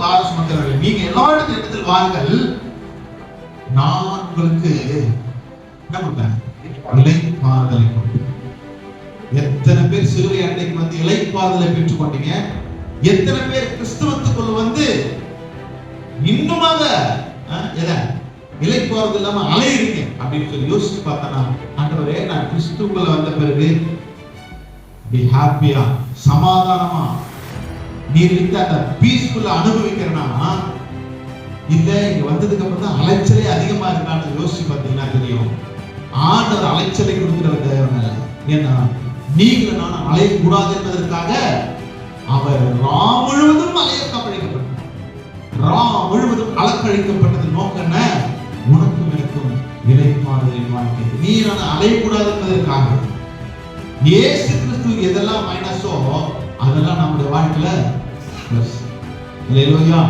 பார சுமக்கிறவர்கள் நீங்க எல்லா இடத்தில் வாருங்கள். நான் உங்களுக்கு என்ன கொடுப்பேன்? இலைப்பாறுதலை கொடுப்பேன். எத்தனை பேர் சிறுவை அன்னைக்கு வந்து இலைப்பாறுதலை பெற்றுக் கொண்டீங்க எத்தனை பேர் கிறிஸ்துவத்துக்குள்ள வந்து இன்னுமாக அஹ், எதை? இலைப்பாறுதல் இல்லாம அலையுறீங்க. அப்படின்னு சொல்லி யோசிச்சு பார்த்தனா ஆண்டவரே நான் கிறிஸ்துக்குள்ள வந்த பிறகு ஹாப்பியா சமாதானமா நீர் வித்த அந்த பீஸ்ஃபுல்ல அனுபவிக்கிறேன்னா இல்ல இங்க வந்ததுக்கு அப்புறம் தான் அலைச்சலே அதிகமா இருக்கான்னு யோசிச்சு பார்த்தீங்கன்னா தெரியும். ஆண்டவர் அலைச்சலை கொடுக்கிற தேவன் ஏன்னா நீங்கள நான் அலையக்கூடாது என்பதற்காக அவர் ரா முழுவதும் அலைய கப்பழிக்கப்பட்டார் ரா முழுவதும் அலக்கழிக்கப்பட்டது நோக்கம் என்ன? உனக்கும் எனக்கும் இலைப்பாறுதலின் வாழ்க்கை. நீ நான் அலையக்கூடாது என்பதற்காக. இயேசு கிறிஸ்து எதெல்லாம் மைனஸோ அதெல்லாம் நம்முடைய வாழ்க்கையில பிளஸ் இல்லையா